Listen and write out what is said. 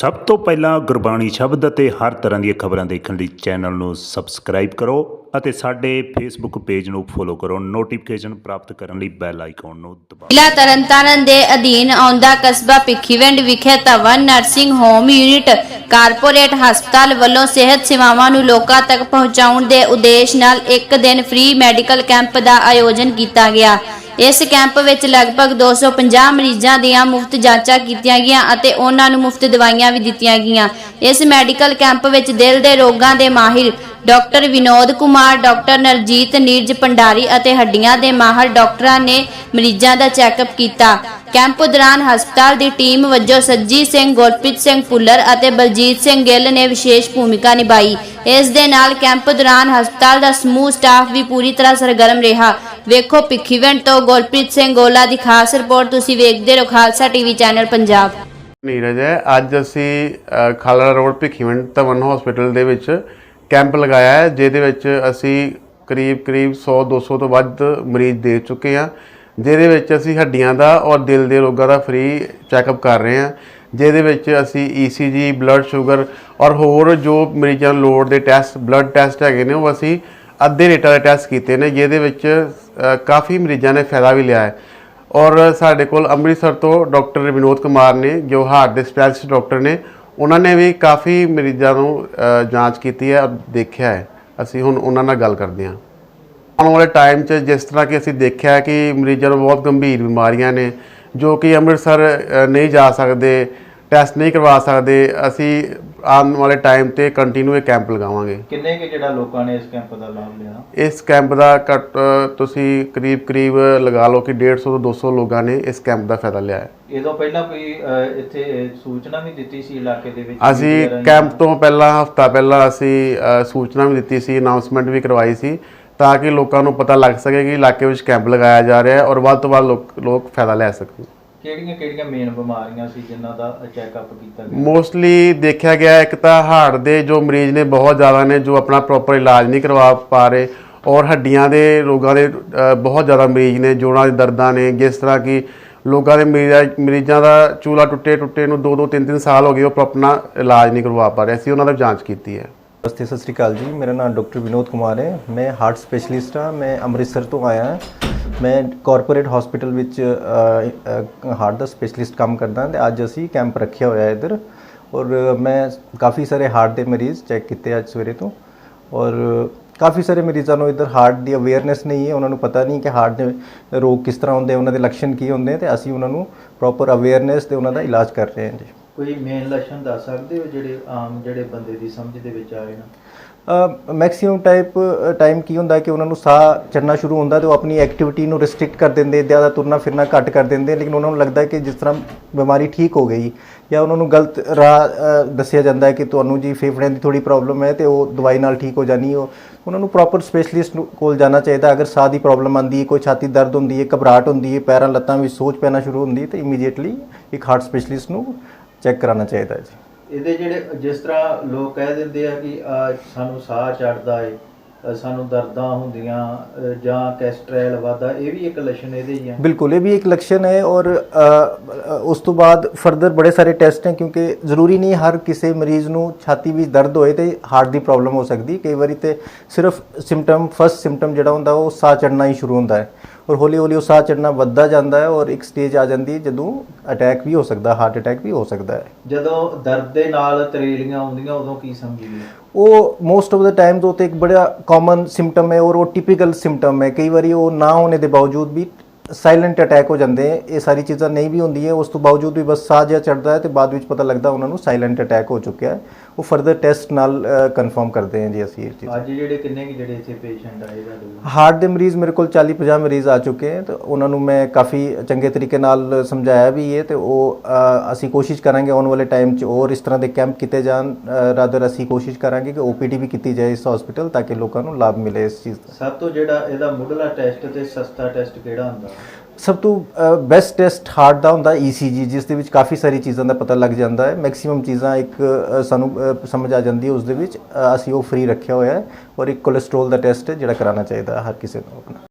ਸਭ ਤੋਂ ਪਹਿਲਾਂ ਗੁਰਬਾਣੀ ਸ਼ਬਦ ਅਤੇ ਹਰ ਤਰ੍ਹਾਂ ਦੀਆਂ ਖਬਰਾਂ ਦੇਖਣ ਲਈ ਚੈਨਲ ਨੂੰ ਸਬਸਕ੍ਰਾਈਬ ਕਰੋ ਅਤੇ ਸਾਡੇ ਫੇਸਬੁੱਕ ਪੇਜ ਨੂੰ ਫੋਲੋ ਕਰੋ। ਨੋਟੀਫਿਕੇਸ਼ਨ ਪ੍ਰਾਪਤ ਕਰਨ ਲਈ ਬੈਲ ਆਈਕਨ ਨੂੰ ਦਬਾਓ। ਜ਼ਿਲ੍ਹਾ ਤਰਨਤਾਰਨ ਦੇ ਅਧੀਨ ਆਉਂਦਾ ਕਸਬਾ ਭਿੱਖੀਵਿੰਡ ਵਿਖੇ Dhawan nursing home unit corporate ਹਸਪਤਾਲ ਵੱਲੋਂ ਸਿਹਤ ਸੇਵਾਵਾਂ ਨੂੰ ਲੋਕਾਂ ਤੱਕ ਪਹੁੰਚਾਉਣ ਦੇ ਉਦੇਸ਼ ਨਾਲ ਇੱਕ ਦਿਨ ਫ੍ਰੀ ਮੈਡੀਕਲ ਕੈਂਪ ਦਾ ਆਯੋਜਨ ਕੀਤਾ ਗਿਆ। ਇਸ ਕੈਂਪ ਵਿੱਚ ਲਗਭਗ 250 ਮਰੀਜ਼ਾਂ ਦੀਆਂ ਮੁਫਤ ਜਾਂਚਾਂ ਕੀਤੀਆਂ ਗਈਆਂ ਅਤੇ ਉਹਨਾਂ ਨੂੰ ਮੁਫਤ ਦਵਾਈਆਂ ਵੀ ਦਿੱਤੀਆਂ ਗਈਆਂ। ਇਸ ਮੈਡੀਕਲ ਕੈਂਪ ਵਿੱਚ ਦਿਲ ਦੇ ਰੋਗਾਂ ਦੇ ਮਾਹਿਰ ਡਾਕਟਰ ਵਿਨੋਦ ਕੁਮਾਰ, ਡਾਕਟਰ ਨਰਜੀਤ ਨੀਰਜ ਭੰਡਾਰੀ ਅਤੇ ਹੱਡੀਆਂ ਦੇ ਮਾਹਰ ਡਾਕਟਰਾਂ ਨੇ ਮਰੀਜ਼ਾਂ ਦਾ ਚੈੱਕਅਪ ਕੀਤਾ। ਕੈਂਪ ਦੌਰਾਨ ਹਸਪਤਾਲ ਦੀ ਟੀਮ ਵੱਜੋਂ ਸੱਜੀ ਸਿੰਘ, ਗੁਰਪ੍ਰੀਤ ਸਿੰਘ ਪੁੱਲਰ ਅਤੇ ਬਲਜੀਤ ਸਿੰਘ ਗਿੱਲ ਨੇ ਵਿਸ਼ੇਸ਼ ਭੂਮਿਕਾ ਨਿਭਾਈ। ਇਸ ਦੇ ਨਾਲ ਕੈਂਪ ਦੌਰਾਨ ਹਸਪਤਾਲ ਦਾ ਸਮੂਹ ਸਟਾਫ ਵੀ ਪੂਰੀ ਤਰ੍ਹਾਂ ਸਰਗਰਮ ਰਿਹਾ। ਵੇਖੋ ਭਿੱਖੀਵਿੰਡ ਤੋਂ ਗੁਰਪ੍ਰੀਤ ਸਿੰਘ ਗੋਲਾ ਦੀ ਖਾਸ ਰਿਪੋਰਟ ਤੁਸੀਂ ਵੇਖਦੇ ਰਹੋ ਖਾਲਸਾ ਟੀਵੀ ਚੈਨਲ ਪੰਜਾਬ। ਨੀਰਜ ਹੈ ਅੱਜ ਅਸੀਂ ਖਾਲੜਾ ਰੋਡ ਭਿੱਖੀਵਿੰਡ ਧਵਨ ਹਸਪੀਟਲ ਦੇ ਵਿੱਚ ਕੈਂਪ ਲਗਾਇਆ ਹੈ, ਜਿਹਦੇ ਵਿੱਚ ਅਸੀਂ ਕਰੀਬ ਕਰੀਬ 100 200 ਤੋਂ ਵੱਧ ਮਰੀਜ਼ ਦੇ ਚੁੱਕੇ ਹਾਂ, ਜਿਹਦੇ ਵਿੱਚ ਅਸੀਂ ਹੱਡੀਆਂ ਦਾ ਔਰ ਦਿਲ ਦੇ ਰੋਗਾਂ ਦਾ ਫ੍ਰੀ ਚੈੱਕਅਪ ਕਰ ਰਹੇ ਹਾਂ, ਜਿਹਦੇ ਵਿੱਚ ਅਸੀਂ ECG ਬਲੱਡ ਸ਼ੂਗਰ ਔਰ ਹੋਰ ਜੋ ਮਰੀਜ਼ਾਂ ਨੂੰ ਲੋੜ ਦੇ ਟੈਸਟ ਬਲੱਡ ਟੈਸਟ ਹੈਗੇ ਨੇ, ਉਹ ਅਸੀਂ ਅੱਧੇ ਰੇਟਾਂ ਦੇ ਟੈਸਟ ਕੀਤੇ ਨੇ, ਜਿਹਦੇ ਵਿੱਚ ਕਾਫੀ ਮਰੀਜ਼ਾਂ ਨੇ ਫਾਇਦਾ ਵੀ ਲਿਆ ਹੈ। ਔਰ ਸਾਡੇ ਕੋਲ ਅੰਮ੍ਰਿਤਸਰ ਤੋਂ ਡਾਕਟਰ ਵਿਨੋਦ ਕੁਮਾਰ ਨੇ, ਜੋ ਹਾਰਟ ਦੇ ਸਪੈਸ਼ਲਿਸਟ ਡਾਕਟਰ ਨੇ, ਉਹਨਾਂ ਨੇ ਵੀ ਕਾਫੀ ਮਰੀਜ਼ਾਂ ਨੂੰ ਜਾਂਚ ਕੀਤੀ ਹੈ ਔਰ ਦੇਖਿਆ ਹੈ। ਅਸੀਂ ਹੁਣ ਉਹਨਾਂ ਨਾਲ ਗੱਲ ਕਰਦੇ ਹਾਂ। ਆਉਣ ਵਾਲੇ ਟਾਈਮ 'ਚ ਜਿਸ ਤਰ੍ਹਾਂ ਕਿ ਅਸੀਂ ਦੇਖਿਆ ਕਿ ਮਰੀਜ਼ਾਂ ਨੂੰ ਬਹੁਤ ਗੰਭੀਰ ਬਿਮਾਰੀਆਂ ਨੇ, ਜੋ ਕਿ ਅੰਮ੍ਰਿਤਸਰ ਨਹੀਂ ਜਾ ਸਕਦੇ। ਟੈਸਟ ਨਹੀਂ ਕਰਵਾ ਸਕਦੇ ਅਸੀਂ ਆਉਣ ਵਾਲੇ ਟਾਈਮ ਤੇ ਕੰਟੀਨਿਊ ਇਹ ਕੈਂਪ ਲਗਾਵਾਂਗੇ। ਕਿੰਨੇ ਕਿ ਜਿਹੜਾ ਲੋਕਾਂ ਨੇ ਇਸ ਕੈਂਪ ਦਾ ਲਾਭ ਲਿਆ? ਇਸ ਕੈਂਪ ਦਾ ਘੱਟ ਤੁਸੀਂ ਕਰੀਬ ਕਰੀਬ ਲਗਾ ਲਓ ਕਿ 150 ਤੋਂ 200 ਲੋਕਾਂ ਨੇ ਇਸ ਕੈਂਪ ਦਾ ਫਾਇਦਾ ਲਿਆ ਹੈ। ਇਹ ਤੋਂ ਪਹਿਲਾਂ ਕੋਈ ਅਹ, ਇੱਥੇ ਸੂਚਨਾ ਵੀ ਦਿੱਤੀ ਸੀ ਇਲਾਕੇ ਦੇ ਵਿੱਚ? ਅਸੀਂ ਰਾਹੀਂ? ਕੈਂਪ ਤੋਂ ਪਹਿਲਾਂ ਹਫਤਾ ਪਹਿਲਾਂ ਅਸੀਂ ਅ, ਸੂਚਨਾ ਵੀ ਦਿੱਤੀ ਸੀ ਅਨਾਉਂਸਮੈਂਟ ਵੀ ਕਰਵਾਈ ਸੀ ਤਾਂ ਕਿ ਲੋਕਾਂ ਨੂੰ ਪਤਾ ਲੱਗ ਸਕੇ ਕਿ ਇਲਾਕੇ ਵਿੱਚ ਕੈਂਪ ਲਗਾਇਆ ਜਾ ਰਿਹਾ ਹੈ ਔਰ ਵੱਧ ਤੋਂ ਵੱਧ ਲੋਕ ਲੋਕ ਫਾਇਦਾ ਲੈ ਸਕਣ। ਕਿਹੜੀਆਂ ਕਿਹੜੀਆਂ ਮੇਨ ਬਿਮਾਰੀਆਂ ਸੀ ਜਿਨ੍ਹਾਂ ਦਾ ਚੈੱਕਅਪ ਕੀਤਾ ਗਿਆ? ਮੋਸਟਲੀ ਦੇਖਿਆ ਗਿਆ ਇੱਕ ਤਾਂ ਹਾਰਟ ਦੇ ਜੋ ਮਰੀਜ਼ ਨੇ ਬਹੁਤ ਜ਼ਿਆਦਾ ਨੇ ਜੋ ਆਪਣਾ ਪ੍ਰੋਪਰ ਇਲਾਜ ਨਹੀਂ ਕਰਵਾ ਪਾ ਰਹੇ ਔਰ ਹੱਡੀਆਂ ਦੇ ਰੋਗਾਂ ਦੇ ਬਹੁਤ ਜ਼ਿਆਦਾ ਮਰੀਜ਼ ਨੇ ਜੋੜਾਂ ਦੇ ਦਰਦਾਂ ਨੇ ਜਿਸ ਤਰ੍ਹਾਂ ਕਿ ਲੋਕਾਂ ਦੇ ਮਰੀਜ਼ਾਂ ਮਰੀਜ਼ਾਂ ਦਾ ਚੂਲਾ ਟੁੱਟੇ ਟੁੱਟੇ ਨੂੰ 2 2 3 3 ਸਾਲ ਹੋ ਗਏ ਉਹ ਆਪਣਾ ਇਲਾਜ ਨਹੀਂ ਕਰਵਾ ਪਾ ਰਹੇ। ਅਸੀਂ ਉਹਨਾਂ ਦਾ ਜਾਂਚ ਕੀਤੀ ਹੈ। ਨਮਸਤੇ ਸਤਿ ਸ੍ਰੀ ਅਕਾਲ ਜੀ। ਮੇਰਾ ਨਾਮ ਡਾਕਟਰ ਵਿਨੋਦ ਕੁਮਾਰ ਹੈ। ਮੈਂ ਹਾਰਟ ਸਪੈਸ਼ਲਿਸਟ ਹਾਂ। ਮੈਂ ਅੰਮ੍ਰਿਤਸਰ ਤੋਂ ਆਇਆ ਹਾਂ। ਮੈਂ ਕਾਰਪੋਰੇਟ ਹਸਪੀਟਲ ਵਿੱਚ ਹਾਰਟ ਦਾ ਸਪੈਸ਼ਲਿਸਟ ਕੰਮ ਕਰਦਾ ਹਾਂ ਤੇ ਅੱਜ ਅਸੀਂ ਕੈਂਪ ਰੱਖਿਆ ਹੋਇਆ ਹੈ ਇੱਧਰ। ਔਰ ਮੈਂ ਕਾਫੀ ਸਾਰੇ ਹਾਰਟ ਦੇ ਮਰੀਜ਼ ਚੈੱਕ ਕੀਤੇ ਅੱਜ ਸਵੇਰੇ ਤੋਂ। ਔਰ ਕਾਫੀ ਸਾਰੇ ਮਰੀਜ਼ਾਂ ਨੂੰ ਇੱਧਰ ਹਾਰਟ ਦੀ ਅਵੇਅਰਨੈਸ ਨਹੀਂ ਹੈ, ਉਹਨਾਂ ਨੂੰ ਪਤਾ ਨਹੀਂ ਕਿ ਹਾਰਟ ਦੇ ਰੋਗ ਕਿਸ ਤਰ੍ਹਾਂ ਹੁੰਦੇ ਉਹਨਾਂ ਦੇ ਲੱਛਣ ਕੀ ਹੁੰਦੇ ਤੇ ਅਸੀਂ ਉਹਨਾਂ ਨੂੰ ਪ੍ਰੋਪਰ ਅਵੇਅਰਨੈਸ ਤੇ ਉਹਨਾਂ ਦਾ ਇਲਾਜ ਕਰ ਰਹੇ ਹਾਂ ਜੀ। ਕੋਈ ਮੇਨ ਲੱਛਣ ਦੱਸ ਸਕਦੇ ਹੋ ਜਿਹੜੇ ਆਮ ਜਿਹੜੇ ਬੰਦੇ ਦੀ ਸਮਝ ਦੇ ਵਿੱਚ ਆਏ ਨਾ? ਮੈਕਸਿਮਮ ਟਾਈਪ ਟਾਈਮ ਕੀ ਹੁੰਦਾ ਕਿ ਉਹਨਾਂ ਨੂੰ ਸਾਹ ਚੜਨਾ ਸ਼ੁਰੂ ਹੁੰਦਾ ਤੇ ਉਹ ਆਪਣੀ ਐਕਟੀਵਿਟੀ ਨੂੰ ਰਿਸਟ੍ਰਿਕਟ ਕਰ ਦਿੰਦੇ, ਜ਼ਿਆਦਾ ਤੁਰਨਾ ਫਿਰਨਾ ਘੱਟ ਕਰ ਦਿੰਦੇ, ਲੇਕਿਨ ਉਹਨਾਂ ਨੂੰ ਲੱਗਦਾ ਕਿ ਜਿਸ ਤਰ੍ਹਾਂ ਬਿਮਾਰੀ ਠੀਕ ਹੋ ਗਈ ਜਾਂ ਉਹਨਾਂ ਨੂੰ ਗਲਤ ਰਾਹ ਦੱਸਿਆ ਜਾਂਦਾ ਹੈ ਕਿ ਤੁਹਾਨੂੰ ਜੀ ਫੇਫੜਿਆਂ ਦੀ ਥੋੜੀ ਪ੍ਰੋਬਲਮ ਹੈ ਤੇ ਉਹ ਦਵਾਈ ਨਾਲ ਠੀਕ ਹੋ ਜਾਣੀ, ਉਹ ਉਹਨਾਂ ਨੂੰ ਪ੍ਰੋਪਰ ਸਪੈਸ਼ਲਿਸਟ ਕੋਲ ਜਾਣਾ ਚਾਹੀਦਾ ਅਗਰ ਸਾਹ ਦੀ ਪ੍ਰੋਬਲਮ ਆਂਦੀ ਹੈ, ਕੋਈ ਛਾਤੀ ਦਰਦ ਹੁੰਦੀ ਹੈ, ਘਬਰਾਹਟ ਹੁੰਦੀ ਹੈ, ਪੈਰਾਂ ਲੱਤਾਂ ਵਿੱਚ ਸੋਜ ਪੈਣਾ ਸ਼ੁਰੂ ਹੁੰਦੀ ਹੈ ਤੇ ਇਮੀਡੀਏਟਲੀ ਇੱਕ ਹਾਰਟ ਸਪੈਸ਼ਲਿਸਟ ਨੂੰ ਚੈੱਕ ਕਰਾਉਣਾ ਚਾਹੀਦਾ ਹੈ ਜੀ। ਇਹਦੇ ਜਿਹੜੇ ਜਿਸ ਤਰ੍ਹਾਂ ਲੋਕ ਕਹਿ ਦਿੰਦੇ ਆ ਕਿ ਸਾਨੂੰ ਸਾਹ ਚੜਦਾ ਏ ਸਾਨੂੰ ਦਰਦਾਂ ਹੁੰਦੀਆਂ ਅਹ, ਜਾਂ ਕੈਸਟਰੋਲ ਵਾਦਾ ਇਹ ਵੀ ਇੱਕ ਲੱਛਣ ਇਹਦੇ ਹੀ ਆ। ਬਿਲਕੁਲ ਇਹ ਵੀ ਇੱਕ ਲਕਸ਼ਣ ਹੈ ਔਰ ਉਸ ਤੋਂ ਬਾਅਦ ਫਰਦਰ ਬੜੇ ਸਾਰੇ ਟੈਸਟ ਹੈ ਕਿਉਂਕਿ ਜ਼ਰੂਰੀ ਨਹੀਂ ਹਰ ਕਿਸੇ ਮਰੀਜ਼ ਨੂੰ ਛਾਤੀ ਵਿੱਚ ਦਰਦ ਹੋਏ ਤੇ ਹਾਰਟ ਦੀ ਪ੍ਰੋਬਲਮ ਹੋ ਸਕਦੀ। ਕਈ ਵਾਰੀ ਤੇ ਸਿਰਫ ਸਿੰਪਟਮ ਫਸਟ ਸਿੰਪਟਮ ਜਿਹੜਾ ਹੁੰਦਾ ਉਹ ਸਾਹ ਚੜਨਾ ਹੀ ਸ਼ੁਰੂ ਹੁੰਦਾ ਹੈ। ਔਰ ਹੌਲੀ ਹੌਲੀ ਉਹ ਸਾਹ ਚੜਨਾ ਵੱਧਦਾ ਜਾਂਦਾ ਹੈ ਔਰ ਇੱਕ ਸਟੇਜ ਆ ਜਾਂਦੀ ਹੈ ਜਦੋਂ ਅਟੈਕ ਵੀ ਹੋ ਸਕਦਾ ਹਾਰਟ ਅਟੈਕ ਵੀ ਹੋ ਸਕਦਾ ਹੈ। ਜਦੋਂ ਦਰਦ ਦੇ ਨਾਲ ਤਰੇਲੀਆਂ ਆਉਂਦੀਆਂ ਉਦੋਂ ਕੀ ਸਮਝੀਏ? ਉਹ ਮੋਸਟ ਆਫ ਦਾ ਟਾਈਮ ਤੋਂ ਤੇ ਇੱਕ ਬੜਾ ਕਾਮਨ ਸਿੰਪਟਮ ਹੈ ਔਰ ਉਹ ਟਿਪੀਕਲ ਸਿੰਪਟਮ ਹੈ। ਕਈ ਵਾਰੀ ਉਹ ਨਾ ਹੋਣੇ ਦੇ ਬਾਵਜੂਦ ਵੀ ਸਾਇਲੈਂਟ ਅਟੈਕ ਹੋ ਜਾਂਦੇ ਹੈ ਇਹ ਸਾਰੀ ਚੀਜ਼ਾਂ ਨਹੀਂ ਵੀ ਹੁੰਦੀਆਂ ਉਸ ਤੋਂ ਬਾਵਜੂਦ ਵੀ ਬਸ ਸਾਹ ਜਿਹਾ ਚੜਦਾ ਹੈ ਤੇ ਬਾਅਦ ਵਿੱਚ ਪਤਾ ਲੱਗਦਾ ਉਹਨਾਂ ਨੂੰ ਸਾਇਲੈਂਟ ਅਟੈਕ ਹੋ ਚੁੱਕਿਆ ਹੈ। ਉਹ ਫਰਦਰ ਟੈਸਟ ਨਾਲ ਕਨਫਰਮ ਕਰਦੇ ਹਾਂ ਜੀ ਅਸੀਂ ਇਹ ਚੀਜ਼। ਅੱਜ ਜਿਹੜੇ ਕਿੰਨੇ ਕਿ ਜਿਹੜੇ ਇੱਥੇ ਪੇਸ਼ੈਂਟ ਆਏ ਕੋਲ? ਹਾਰਟ ਦੇ ਮਰੀਜ਼ ਮੇਰੇ ਕੋਲ 40 50 ਮਰੀਜ਼ ਆ ਚੁੱਕੇ ਹਨ ਤੇ ਉਹਨਾਂ ਨੂੰ ਮੈਂ ਕਾਫੀ ਚੰਗੇ ਤਰੀਕੇ ਨਾਲ ਸਮਝਾਇਆ ਵੀ ਹੈ ਤੇ ਉਹ ਅਸੀਂ ਕੋਸ਼ਿਸ਼ ਕਰਾਂਗੇ ਆਉਣ ਵਾਲੇ ਟਾਈਮ 'ਚ ਹੋਰ ਇਸ ਤਰ੍ਹਾਂ ਦੇ ਕੈਂਪ ਕੀਤੇ ਜਾਣ ਰਾਦਰ ਅਸੀਂ ਕੋਸ਼ਿਸ਼ ਕਰਾਂਗੇ ਕਿ ਓਪੀਡੀ ਵੀ ਕੀਤੀ ਜਾਏ ਇਸ ਹਸਪੀਟਲ ਤਾਂ ਕਿ ਲੋਕਾਂ ਨੂੰ ਲਾਭ ਮਿਲੇ ਇਸ ਚੀਜ਼ ਦਾ। ਸਭ ਤੋਂ ਜਿਹੜਾ ਇਹਦਾ ਮੁੱਢਲਾ ਟੈਸਟ ਤੇ ਸਸਤਾ ਟੈਸਟ ਕਿਹੜਾ ਹੁੰਦਾ? ਸਭ ਤੋਂ ਬੈਸਟ ਟੈਸਟ ਹਾਰਟ ਦਾ ਹੁੰਦਾ ECG ਜਿਸ ਦੇ ਵਿੱਚ ਕਾਫੀ ਸਾਰੀ ਚੀਜ਼ਾਂ ਦਾ ਪਤਾ ਲੱਗ ਜਾਂਦਾ ਹੈ। ਮੈਕਸਿਮਮ ਚੀਜ਼ਾਂ ਇੱਕ ਸਾਨੂੰ ਸਮਝ ਆ ਜਾਂਦੀ ਹੈ, ਉਸ ਦੇ ਵਿੱਚ ਅਸੀਂ ਉਹ ਫ੍ਰੀ ਰੱਖਿਆ ਹੋਇਆ ਹੈ ਔਰ ਇੱਕ ਕੋਲੇਸਟ੍ਰੋਲ ਦਾ ਟੈਸਟ ਹੈ ਜਿਹੜਾ ਕਰਾਉਣਾ ਚਾਹੀਦਾ ਹਰ ਕਿਸੇ ਨੂੰ ਆਪਣਾ।